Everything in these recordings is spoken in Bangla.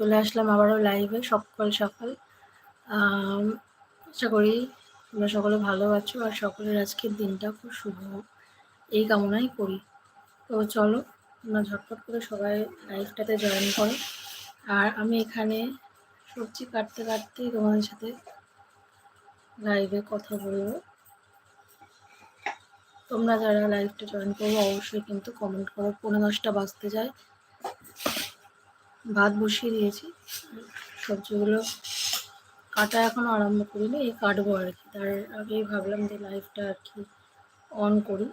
চলে আসলাম আবারও লাইভে সকাল। সকাল আশা করি তোমরা সকলে ভালো আছো আর সকলের আজকের দিনটা খুব শুভ। হোক এই কামনাই করি। তো চলো, তোমরা ঝটপট করে সবাই লাইভটাতে জয়েন করো। আর আমি এখানে সবজি কাটতে কাটতেই তোমাদের সাথে লাইভে কথা বলব। তোমরা যারা লাইভটা জয়েন করব, অবশ্যই কিন্তু কমেন্ট করো। পনেরো দশটা বাজতে যায়। ভাত বসিয়ে দিয়েছি। সবজিগুলো কাটা এখনও আরম্ভ করিনি, এই কাটবো আর কি। তার আগেই ভাবলাম যে লাইভটা আর কি অন করি।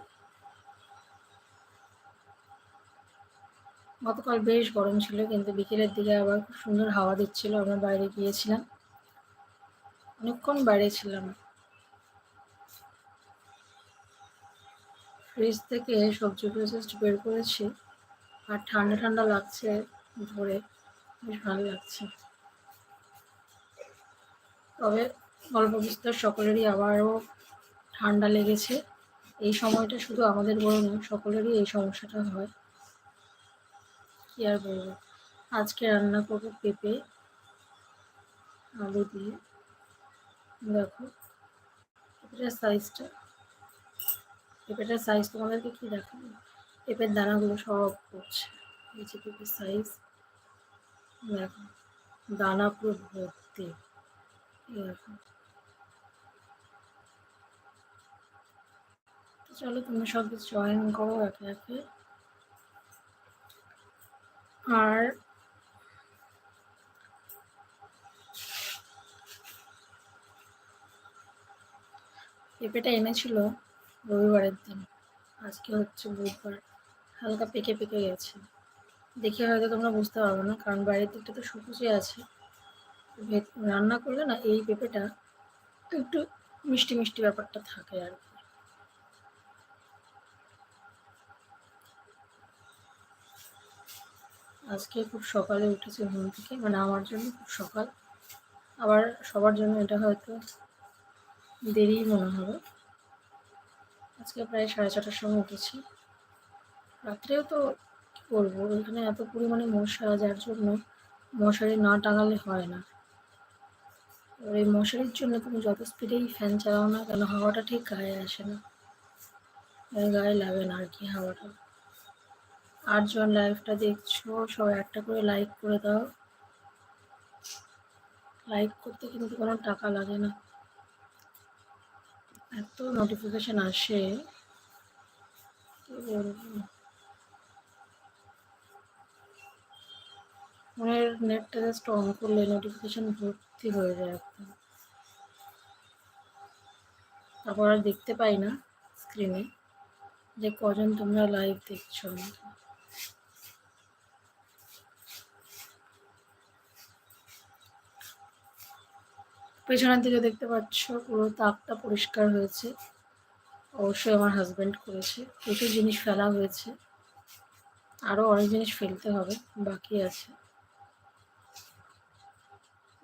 গতকাল বেশ গরম ছিল, কিন্তু বিকেলের দিকে আবার খুব সুন্দর হাওয়া দিচ্ছিল। আমরা বাইরে গিয়েছিলাম। অনেকক্ষণ বাইরে ছিলাম। ফ্রিজ থেকে সবজিগুলো জাস্ট বের করেছি। আর ঠান্ডা ঠান্ডা লাগছে। ধরে বেশ ভালো লাগছে। তবে গল্প বিস্তার সকলেরই আবারও ঠান্ডা লেগেছে। এই সময়টা শুধু আমাদের বড় নয়, সকলেরই এই সমস্যাটা হয়। কি আর বলব? আজকে রান্না করব পেঁপে, আলু দিয়ে। দেখো, পেঁপেটার সাইজটা পেঁপেটার সাইজ তোমাদেরকে কি দেখাবো? পেঁপের দানাগুলো সব করছে এই যে পেঁপের সাইজ দেখো দানা পুরো ভর্তি এরকম চলো তুমি সব জয়েন করো একে একে। আর পেঁপেটা এনেছিল রবিবারের দিন। আজকে হচ্ছে বুধবার। হালকা পেকে পেকে গেছে। দেখে হয়তো তোমরা বুঝতে পারব না, কারণ বাইরের দিকটা তো সবুজে আছে। রান্না করলে না এই পেঁপেটা একটু মিষ্টি মিষ্টি ব্যাপারটা থাকে আর কি। আজকে খুব সকালে উঠেছে ঘুম থেকে মানে আমার জন্য খুব সকাল। আবার সবার জন্য এটা হয়তো দেরিই মনে হবে। আজকে প্রায় সাড়ে ছটার সময় উঠেছি। রাত্রেও তো কী বলব এখানে এত পরিমাণে মশা, যার জন্য মশারি না টাঙালে হয় না। এবার এই মশারির জন্য তুমি যত স্পিডেই ফ্যান চালাও না কেন, হাওয়াটা ঠিক গায়ে আসে না। গায়ে লাগে না আর কি হাওয়াটা। আটজন লাইভটা দেখছ, সবাই একটা করে লাইক করে দাও। লাইক করতে কিন্তু কোনো টাকা লাগে না। এত নোটিফিকেশন আসে। কি বলব? ফোনের নেটটা জাস্ট অন করলে নোটিফিকেশন ভর্তি হয়ে যায় একদম তারপর আর দেখতে পাই না স্ক্রিনে যে কজন তোমরা লাইভ দেখছ পেছনের দিকে দেখতে পাচ্ছ পুরো তাকটা পরিষ্কার হয়েছে। অবশ্যই আমার হাজব্যান্ড করেছে। প্রচুর জিনিস ফেলা হয়েছে। আরও অনেক জিনিস ফেলতে হবে, বাকি আছে।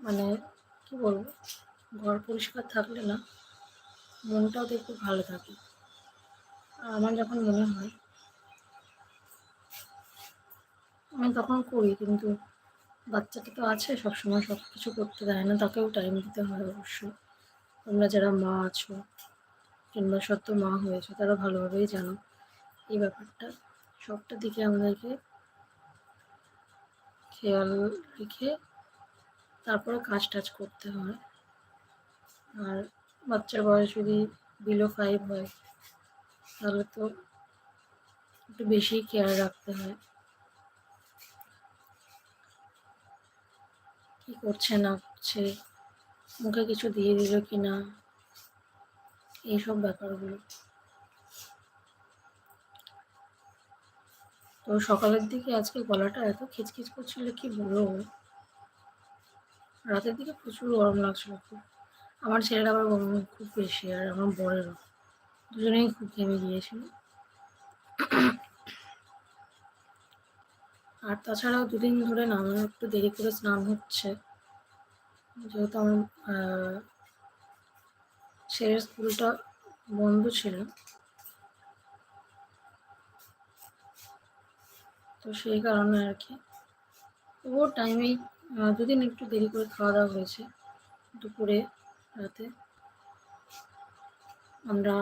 মানে কি বলব, ঘর পরিষ্কার থাকলে না মনটাও দেখতে ভালো থাকে। আর আমার যখন মনে হয়, আমি তখন করি কিন্তু বাচ্চাটা তো আছে, সবসময় সব কিছু করতে দেয় না, তাকেও টাইম দিতে হয় অবশ্যই। তোমরা যারা মা আছো কিংবা সত্য মা হয়েছো, তারা ভালোভাবেই জানো এই ব্যাপারটা। সবটা দিকে আমাদেরকে খেয়াল রেখে তারপরে কাজ টাজ করতে হয়। আর বাচ্চার বয়স যদি বিলো ফাইভ হয়, তাহলে তো একটু বেশি কেয়ার রাখতে হয়। কি করছে, না করছে, মুখে কিছু দিয়ে দিল কি না এইসব ব্যাপারগুলো। তো সকালের দিকে আজকে গলাটা এত খিচখিচ করছিল, কি বলব? রাতের দিকে প্রচুর গরম লাগছিল খুব। আমার ছেলের আবার গরম খুব বেশি আর আমার বরেরও। দুজনেই খুব ঘেমে গিয়েছিল। আর তাছাড়াও দুদিন ধরে না আমার একটু দেরি করে স্নান হচ্ছে। যেহেতু আমার ছেলের স্কুলটা বন্ধ ছিল। তো সেই কারণে আর কি। ও টাইমেই দুদিন একটু দেরি করে খাওয়া দাওয়া হয়েছে দুপুরে, রাতে। আমরা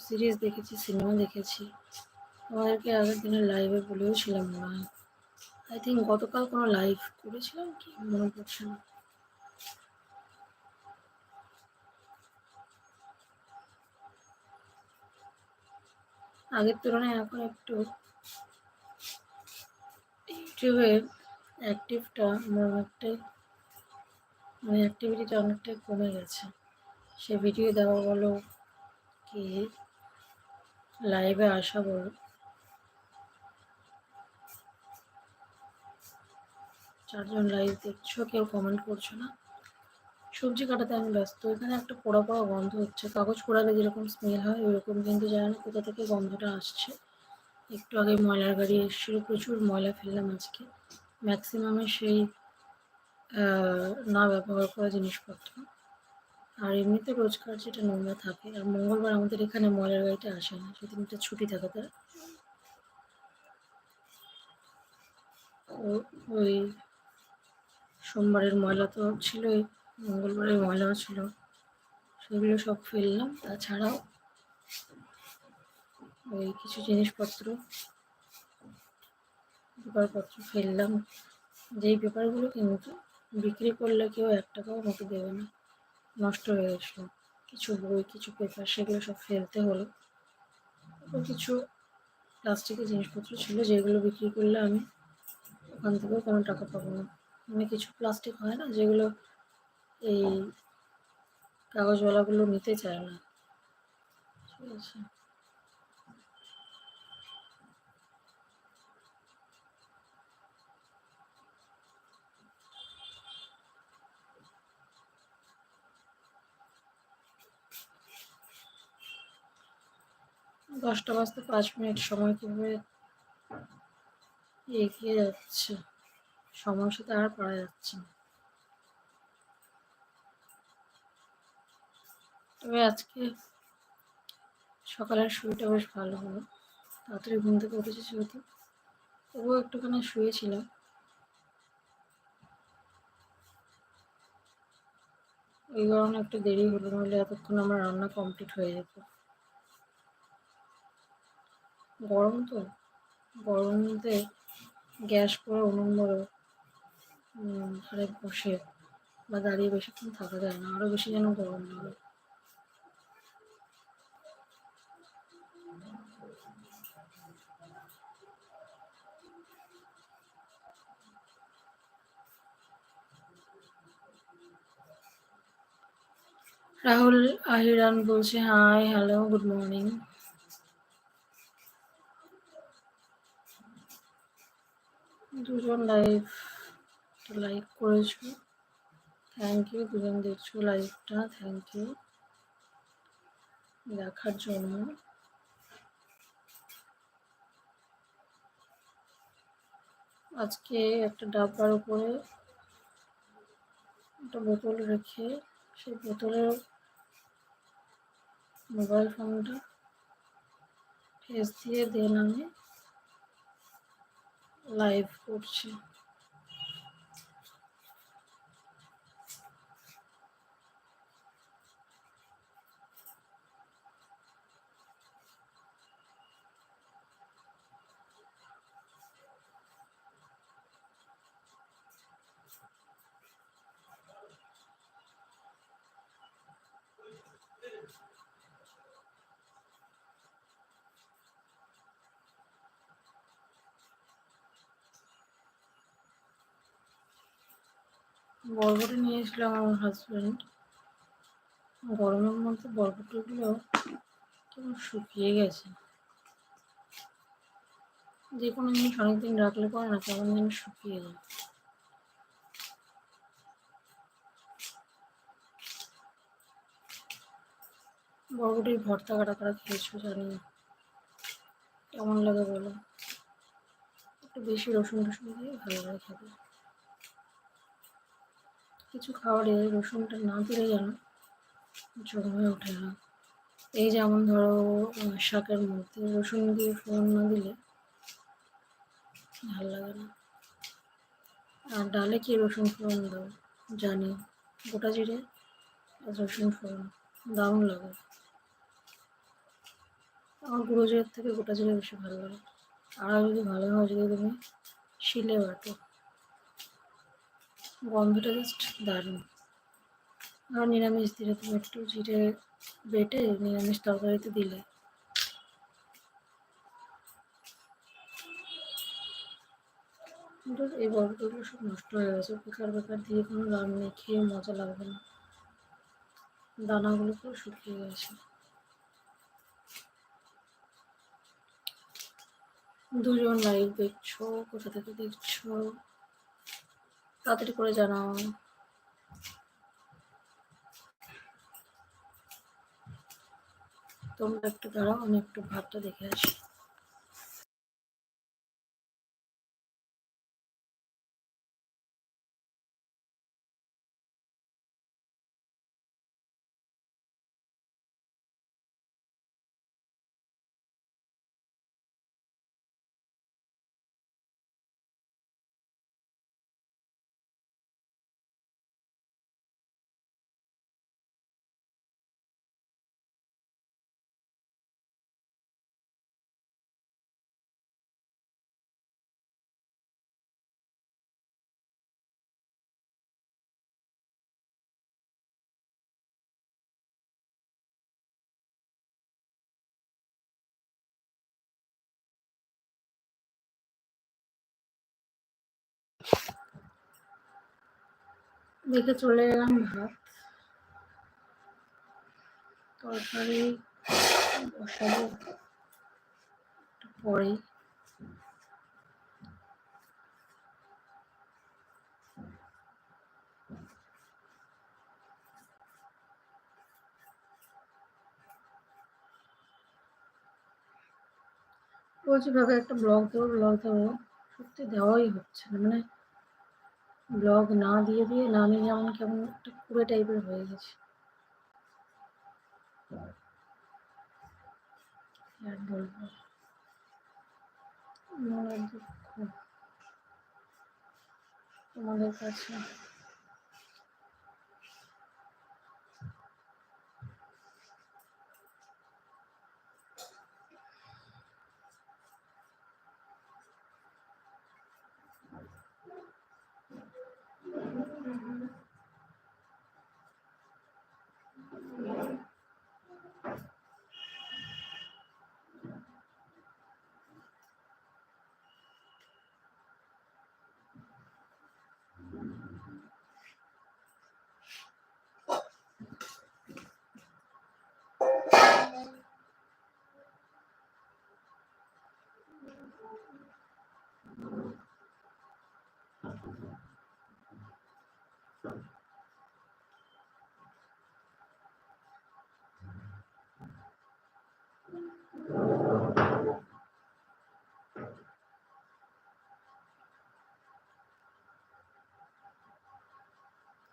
সিরিজ দেখেছি সিনেমা দেখেছি। আমাদেরকে আগের দিনে লাইভে বলেও ছিলাম হয় আই থিঙ্ক গতকাল কোনো লাইভ করেছিলাম কি? মনে পড়ছে না। আগের তুলনায় এখন একটু ইউটিউবে অ্যাক্টিভটা আমার অনেকটাই মানে অ্যাক্টিভিটিটা অনেকটাই কমে গেছে। সে ভিডিও দেওয়া বলো কি? লাইভে আসা বলো। চারজন লাইভ দেখছ, কেউ কমেন্ট করছ না। সবজি কাটাতে আমি ব্যস্ত। এখানে একটা পোড়া পোড়া গন্ধ হচ্ছে। কাগজ পোড়ালে যেরকম স্মেল হয়, ওইরকম কিন্তু জানি না কোথা থেকে গন্ধটা আসছে। একটু আগে ময়লার গাড়ি এসেছিল, প্রচুর ময়লা ফেললাম আজকে। ম্যাক্সিমামে সেই না ব্যবহার করা জিনিসপত্র। আর এমনিতে রোজকার যেটা নোংরা থাকে, আর মঙ্গলবার আমাদের এখানে ময়লার গাড়িটা আসে না সেদিনটা ছুটি থাকে তার। ওই সোমবারের ময়লা তো ছিলই, মঙ্গলবারের ময়লাও ছিল। সেগুলো সব ফেললাম, তাছাড়াও ওই কিছু জিনিসপত্র পেপারপত্র ফেললাম। যেই পেপারগুলো কিন্তু বিক্রি করলে কেউ এক টাকাও আমাকে দেবে না। নষ্ট হয়ে গেছিল। কিছু বই, কিছু পেপার, সেগুলো সব ফেলতে হলো। কিছু প্লাস্টিকের জিনিসপত্র ছিল, যেগুলো বিক্রি করলে আমি ওখান থেকেও কোনো টাকা পাবো না। মানে কিছু প্লাস্টিক হয় না, যেগুলো এই কাগজওয়ালাগুলো নিতে চায় না। ঠিক আছে। দশটা বাজতে পাঁচ মিনিট সময় কীভাবে এগিয়ে যাচ্ছে? সময়ের সাথে আর পারা যাচ্ছে না। তবে আজকে সকালের শুরুটা বেশ ভালো হলো। তাড়াতাড়ি ঘুম থেকে উঠেছি যেহেতু। তবুও একটুখানি শুয়েছিলাম। ওই কারণে একটু দেরি হলো নইলে এতক্ষণ আমার রান্না কমপ্লিট হয়ে যেত। গরম তো? গরমতে গ্যাস পরে উনুন বড় ঘরে বসে বা দাঁড়িয়ে বেশিক্ষণ থাকা যায় না আরও বেশি যেন গরম লাগে। রাহুল আহিরান বলছে, হাই, হ্যালো, গুড মর্নিং। দুজন লাইভ লাইক করেছ। থ্যাংক ইউ দুজন দেখছ লাইভটা থ্যাংক ইউ দেখার জন্য। আজকে একটা ডাব্বার উপরে একটা বোতল রেখে, সেই বোতলের মোবাইল ফোনটা ফেস দিয়ে দেন আমি। লাইভ করছি বরবটি নিয়ে এসেছিল আমার হাজব্যান্ড গরমের মধ্যে বরবটিগুলো কেমন শুকিয়ে গেছে। যে কোনো জিনিস অনেকদিন রাখলে পরে না কেমন যেন শুকিয়ে যায়। বরবটির ভর্তা কাটা কাটা খেয়েছো জানি কেমন লাগে বলো? একটু বেশি রসুন টসুন দিয়ে ভালো লাগে খেতে। কিছু খাবারে রসুনটা না দিলে যেন জমে ওঠে না। এই যেমন ধরো শাকের মধ্যে রসুন দিয়ে ফোড়ন না দিলে ভালো লাগে না। আর ডালে কি রসুন ফোড়ন দাও? জানি, গোটা জিরে আর রসুন ফোড়ন, দারুণ লাগে। আমার গুঁড়ো জিরের থেকে গোটা জিরে বেশি ভালো লাগে। আর যদি ভালো হয়, যদি তুমি শিলে বাটো। গন্ধটা জাস্ট দারুণ। আর নিরামিষ দিলে তুমি একটু জিরে বেটে নিরামিষ তরকারিতে দিলে। এই বরবটিগুলো সব নষ্ট হয়ে গেছে, বেকার বেকার দিয়ে কোনো লাভ নেই, খেয়ে মজা লাগবে না। দানাগুলো পুরো শুকিয়ে গেছে। দুজন লাইভ দেখছ, কোথা থেকে দেখছ? তাড়াতাড়ি করে জানাও। তোমরা একটু দাঁড়াও আমি একটু ভাতটা দেখে আসি। দেখে চলে এলাম ভাত। তরকারি বসাবো পরেই বলছি ভাবে একটা ব্লগ দেবো ব্লগ দেবো সত্যি দেওয়াই হচ্ছে না। মানে ব্লগ না দিয়ে দিয়ে না নিয়ে যেমন কেমন একটা কুড়ে টাইপের হয়ে গেছে আর বলব মনের দুঃখ তোমাদের কাছে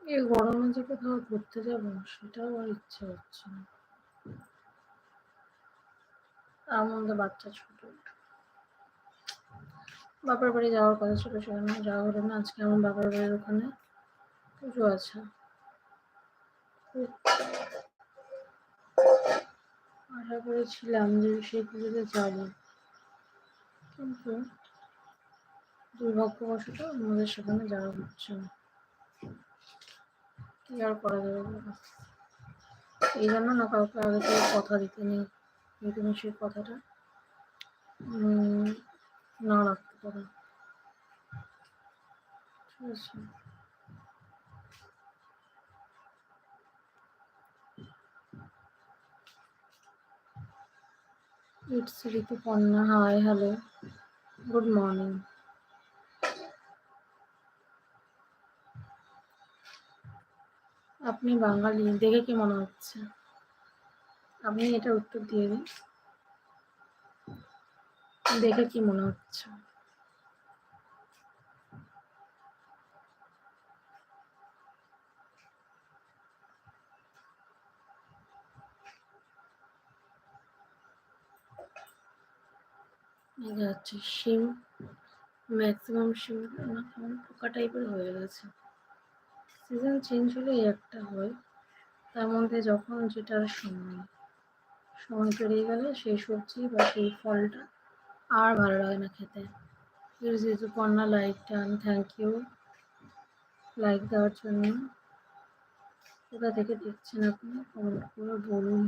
এই গরমে যে কোথাও ঘুরতে যাব সেটাও আর ইচ্ছে হচ্ছে না। মধ্যে বাচ্চা ছোট। বাপের বাড়ি যাওয়ার কথা ছিল সেখানে যাওয়া হলো না, আজকে আমার বাপের বাড়ির ওখানে পুজো আছে। আশা করেছিলাম যে সেই পুজোতে যাব। কিন্তু দুর্ভাগ্যবশত আমাদের সেখানে যাওয়া হচ্ছে না। কি আর করা যাবে এই জন্য না কাউকে আগে থেকে কথা দিতে নেই। তুমি সেই কথাটা না রাখতে পারো। ঠিক আছে। It's Rituparna hi, hello, good morning. আপনি বাঙালি, দেখে কি মনে হচ্ছে? আপনি এটা উত্তর দিয়ে দিন দেখে কি মনে হচ্ছে? হচ্ছে শিম ম্যাক্সিমাম শিম কেমন পোকা টাইপের হয়ে গেছে। সিজন চেঞ্জ হলেই একটা হয়। তার মধ্যে যখন যেটার সময় সময় পেরিয়ে গেলে সেই সবজি বা সেই ফলটা আর ভালো লাগে না খেতে। যেহেতু কন্যা লাইক টান থ্যাংক ইউ লাইক দেওয়ার জন্য। কোথা থেকে দেখছেন আপনি কমেন্ট করে বলুন।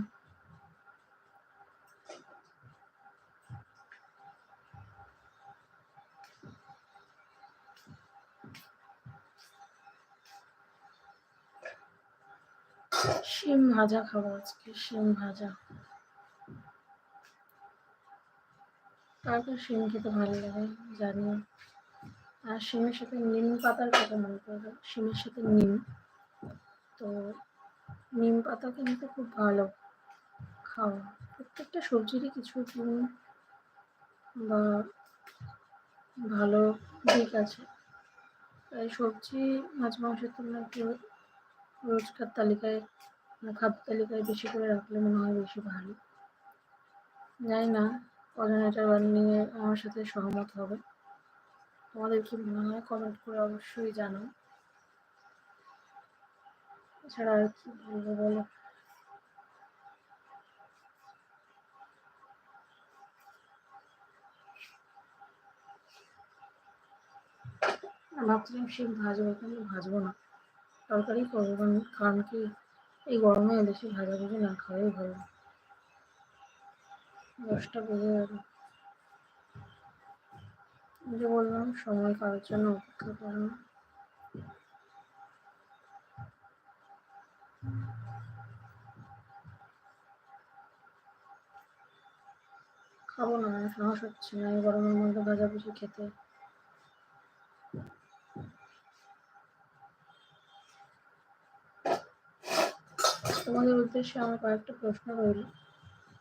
শিম ভাজা খাব আজকে, শিম ভাজা। কার শিম খেতে ভালো লাগে, জানি। আর শিমের সাথে নিম পাতার কথা মনে পড়বে শিমের সাথে নিম। তো নিম পাতা কিন্তু খুব ভালো খাওয়া। প্রত্যেকটা সবজিরই কিছু গুণ বা ভালো দিক আছে। তাই সবজি, মাছ, মাংসের তুলনায় একটু রোজকার তালিকায় মানে খাদ্য তালিকায় বেশি করে রাখলে মনে হয় বেশি ভালো জানি না, কজন এটা নিয়ে আমার সাথে সহমত হবে। তোমাদের কি মনে হয়? কমেন্ট করে অবশ্যই জানাও। এছাড়া আর কি বলব বলো? ভাবছিলাম শিম ভাজবো, কিন্তু ভাজবো না। তরকারি করব, কারণ কি? এই গরমে বেশি ভাজাভুজি না খাওয়াই ভালো। দশটা বেজে গেল। যে বললাম, সময় কারোর জন্য অপেক্ষা করো না। খাব না সাহস হচ্ছে না এই গরমের মধ্যে ভাজা ভাজাভুজি খেতে। তোমাদের উদ্দেশ্যে আমার কয়েকটা প্রশ্ন রইল।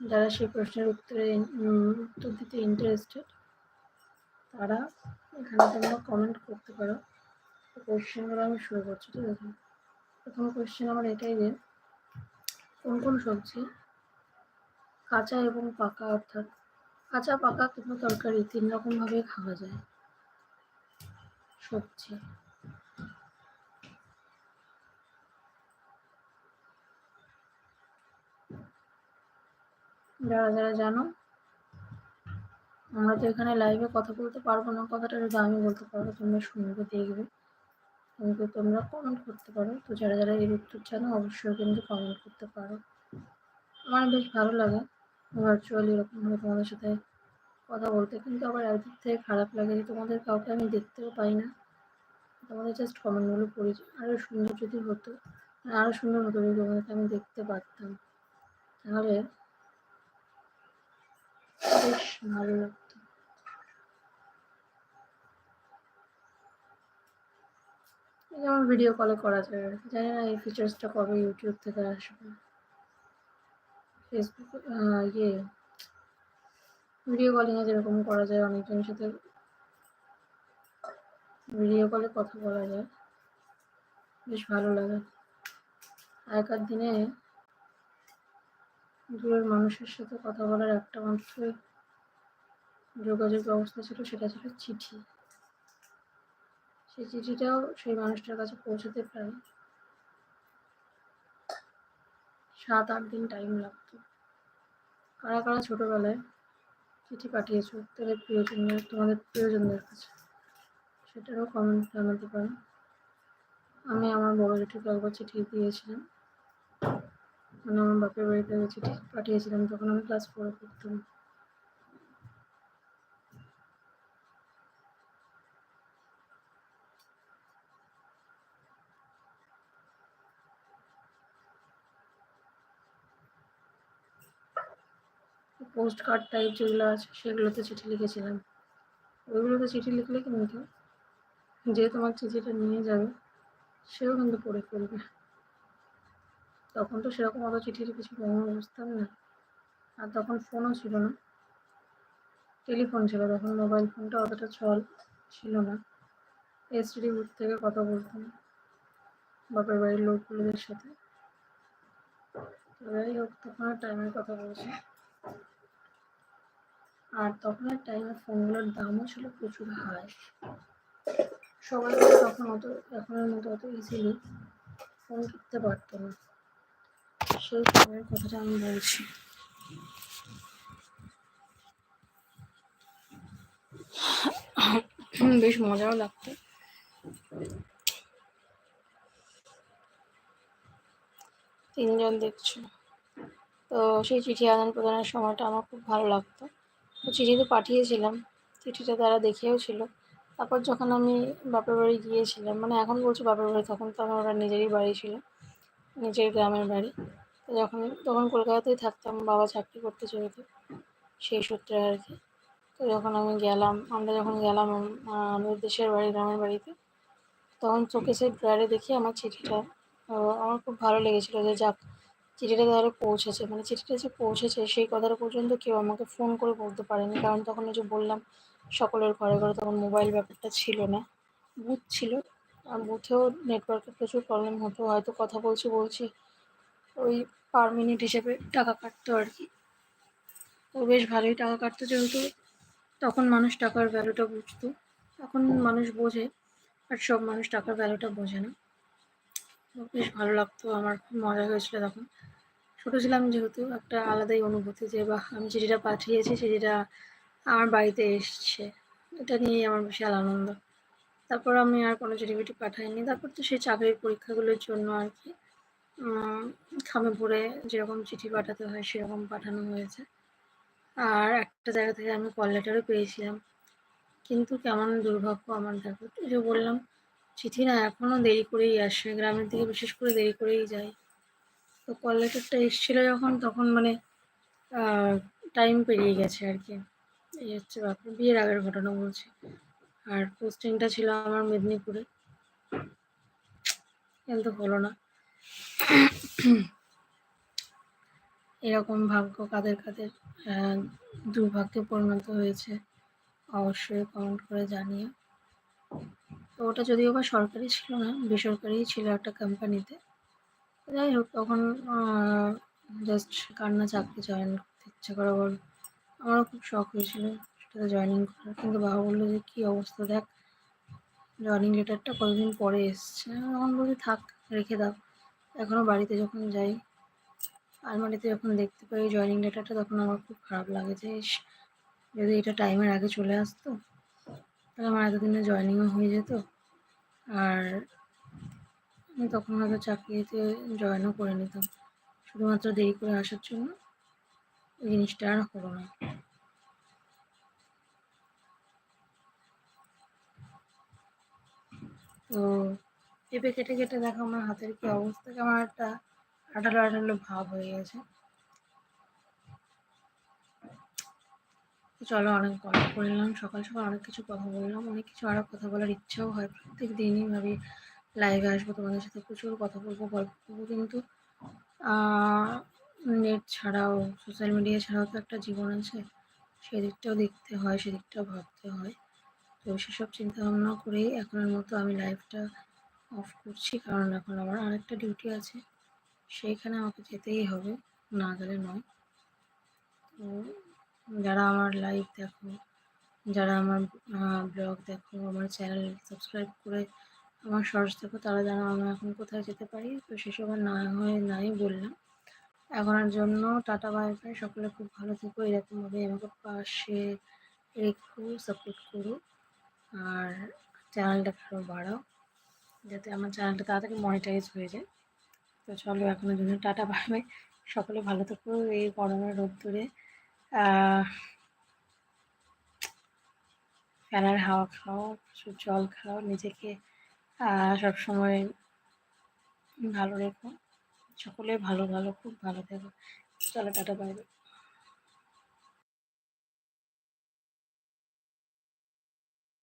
যারা সেই প্রশ্নের উত্তরে উত্তর দিতে ইন্টারেস্টেড তারা এখানে তোমরা কমেন্ট করতে পারো। কোয়েশ্চেনগুলো আমি শুরু করছি, ঠিক আছে? প্রথম কোয়েশ্চেন আমার এটাই যে, কোন কোন সবজি কাঁচা এবং পাকা অর্থাৎ কাঁচা, পাকা কিংবা তরকারি তিন রকমভাবে খাওয়া যায়? সবজি। যারা যারা জানো, আমরা তো এখানে লাইভে কথা বলতে পারব না, কথাটা যদি আমি বলতে পারব, তোমরা শুনবে, দেখবে। কিন্তু তোমরা কমেন্ট করতে পারো। তো যারা যারা এর উত্তর জানো, অবশ্যই কিন্তু কমেন্ট করতে পারো। আমার বেশ ভালো লাগে ভার্চুয়ালি এরকমভাবে তোমাদের সাথে কথা বলতে। কিন্তু আবার একদিক থেকে খারাপ লাগে যে তোমাদের কাউকে আমি দেখতেও পাই না। তোমাদের জাস্ট কমেন্টগুলো পড়ি আরও সুন্দর যদি হতো আরও সুন্দর হতো যদি তোমাদেরকে আমি দেখতে পারতাম। তাহলে বেশ ভালো লাগতো। যেমন ভিডিও কলে করা যায় জানি না এই ফিচার্সটা কবে ইউটিউব থেকে আসবে। ফেসবুক ইয়ে ভিডিও কলিংয়ে যেরকম করা যায়, অনেকজনের সাথে ভিডিও কলে কথা বলা যায়। বেশ ভালো লাগে। আগেকার দিনে দূরের মানুষের সাথে কথা বলার একটা মাত্র যোগাযোগ ব্যবস্থা ছিল, সেটা ছিল চিঠি। সেই চিঠিটাও সেই মানুষটার কাছে পৌঁছতে প্রায় সাত আট দিন টাইম লাগতো। কারা কারা ছোটোবেলায় চিঠি পাঠিয়েছো, তাদের প্রিয়জনদের, তোমাদের প্রিয়জনদের কাছে? সেটারও কমেন্ট জানাতে পারো। আমি আমার বড় জেঠুকে একবার চিঠি দিয়েছিলাম। মানে আমার বাপের বাড়িতে আমি চিঠি পাঠিয়েছিলাম, তখন আমি ক্লাস ফোরে পড়তাম। পোস্ট কার্ড টাইপ যেগুলো আছে, সেগুলোতে চিঠি লিখেছিলাম। ওইগুলোতে চিঠি লিখলে কিন্তু যে তোমার চিঠিটা নিয়ে যাবে, সেও কিন্তু পড়ে ফেলবে। তখন তো সেরকম অত চিঠির কিছু বুঝতাম না। আর তখন ফোনও ছিল না। টেলিফোন ছিল, তখন মোবাইল ফোনটা অতটা চল ছিল না। এসটিডি বুথ থেকে কথা বলতাম বাপের বাড়ির লোকগুলোদের সাথে। যাই হোক, তখন আর টাইমের কথা বলছি আর তখনের টাইমে ফোনগুলোর দামও ছিল প্রচুর হাই সবাই তখন অত, এখনের মতো অত ইজিলি ফোন কিনতে পারতো না। কথাটা আমি বলছি। বেশ মজাও লাগতো। তিনজন দেখছ। তো সেই চিঠি আদান প্রদানের সময়টা আমার খুব ভালো লাগতো। তো চিঠি তো পাঠিয়েছিলাম। চিঠিটা তারা দেখেও ছিল। তারপর যখন আমি বাপের বাড়ি গিয়েছিলাম মানে এখন বলছি বাপের বাড়ি, তখন তো আমার ওরা নিজেরই বাড়ি ছিল, নিজের গ্রামের বাড়ি। যখন, তখন কলকাতাতেই থাকতাম, বাবা চাকরি করতে যেহেতু সেই সূত্রে আর কি। তো যখন আমি গেলাম, আমরা যখন গেলাম আমাদের দেশের বাড়ি, গ্রামের বাড়িতে, তখন চোখে সেই ড্রয়ারে দেখি আমার চিঠিটা। আমার খুব ভালো লেগেছিলো যে, যাক, চিঠিটা তাহলে পৌঁছেছে। মানে চিঠিটা যে পৌঁছেছে, সেই কথাটা পর্যন্ত কেউ আমাকে ফোন করে বলতে পারেনি। কারণ তখন ওই যে বললাম, সকলের ঘরে ঘরে তখন মোবাইল ব্যাপারটা ছিল না। বুথ ছিল। আর বুথেও নেটওয়ার্কের প্রচুর প্রবলেম হতো। হয়তো কথা বলছি বলছি, ওই পার মিনিট হিসেবে টাকা কাটতো আর কি। তো বেশ ভালোই টাকা কাটতো যেহেতু তখন মানুষ টাকার ভ্যালুটা বুঝতো। এখন মানুষ বোঝে আর সব মানুষ টাকার ভ্যালুটা বোঝে না। তো বেশ ভালো লাগতো, আমার খুব মজা হয়েছিল তখন। ছোটো ছিলাম যেহেতু, একটা আলাদাই অনুভূতি যে, বাহ, আমি চিঠিটা পাঠিয়েছি, চিঠিটা আমার বাড়িতে এসছে। এটা নিয়েই আমার বিশাল আনন্দ। তারপর আমি আর কোনো চিঠি পাঠাইনি। তারপর তো সেই চাকরির পরীক্ষাগুলোর জন্য আর কি। খামে ভরে যেরকম চিঠি পাঠাতে হয়, সেরকম পাঠানো হয়েছে। আর একটা জায়গা থেকে আমি কল লেটারও পেয়েছিলাম। কিন্তু কেমন দুর্ভাগ্য আমার দেখো। যে বললাম, চিঠি না এখনও দেরি করেই আসে। গ্রামের দিকে বিশেষ করে দেরি করেই যায়। তো কল লেটারটা এসেছিল যখন, তখন মানে টাইম পেরিয়ে গেছে আর কি। এই হচ্ছে ব্যাপার। বিয়ের আগের ঘটনা বলছি। আর পোস্টিংটা ছিল আমার মেদিনীপুরে। কিন্তু হলো না। এরকম ভাগ্য কাদের কাদের দুর্ভাগ্যে পরিণত হয়েছে, অবশ্যই কমেন্ট করে জানিয়ে তো ওটা যদিও বা সরকারি ছিল না, বেসরকারি ছিল একটা কোম্পানিতে যাই হোক, তখন জাস্ট কান্না চাকরি জয়েন করতে ইচ্ছে করে বল আমারও খুব শখ হয়েছিল সেটাতে জয়েনিং করার। কিন্তু বাবা বলল যে, কী অবস্থা, দেখ জয়েনিং লেটারটা কতদিন পরে এসছে? তখন বলি থাক, রেখে দাও। এখনও বাড়িতে যখন যাই, আলমারিতে যখন দেখতে পাই জয়েনিং লেটারটা তখন আমার খুব খারাপ লাগে যে যদি এটা টাইমের আগে চলে আসতো, তাহলে আমার এতদিনে জয়েনিংও হয়ে যেত। আর আমি তখন হয়তো চাকরিতে জয়েনও করে নিতাম। শুধুমাত্র দেরি করে আসার জন্য ওই জিনিসটা আর হলো না। তো পেঁপে কেটে কেটে দেখো আমার হাতের কি অবস্থা কেমন একটা আঠালো আঠালো ভাব হয়ে গেছে। চলো অনেক গল্প করলাম সকাল সকাল অনেক কিছু কথা বললাম, অনেক কিছু আরও কথা বলার ইচ্ছাও হয় প্রত্যেক দিনই ভাবি লাইভে আসব, তোমাদের সাথে প্রচুর কথা বলব, গল্প করব কিন্তু নেট ছাড়াও সোশ্যাল মিডিয়া ছাড়াও তো একটা জীবন আছে, সেদিকটাও দেখতে হয়, সেদিকটাও ভাবতে হয়। তো সেসব চিন্তাভাবনা করেই এখনের মতো আমি লাইভটা অফ করছি, কারণ এখন আমার আরেকটা ডিউটি আছে। সেইখানে আমাকে যেতেই হবে, না গেলে নয়। তো যারা আমার লাইভ দেখো, যারা আমার ব্লগ দেখো, আমার চ্যানেল সাবস্ক্রাইব করে আমার সরস দেখো, তারা জানো আমি এখন কোথায় যেতে পারি। তো সেসব না হয়ে নাই বললাম। এখনের জন্য টাটা বাই বাই সকলে খুব ভালো থেকো, এরকমভাবে আমাকে পাশে রেখো সাপোর্ট করো। আর চ্যানেলটাকে আরও বাড়াও। যাতে আমার চ্যানেলটা তাড়াতাড়ি মনিটাইজ হয়ে যায়। তো চলো এখনের জন্য টাটা বাই সকলে ভালো থেকো এই গরমের রোদ্দুরে ফ্যানের হাওয়া খাও, প্রচুর জল খাও, নিজেকে সবসময় ভালো রেখো। সকলে ভালো ভালো, খুব ভালো থেকো। চলো টাটা বাইরে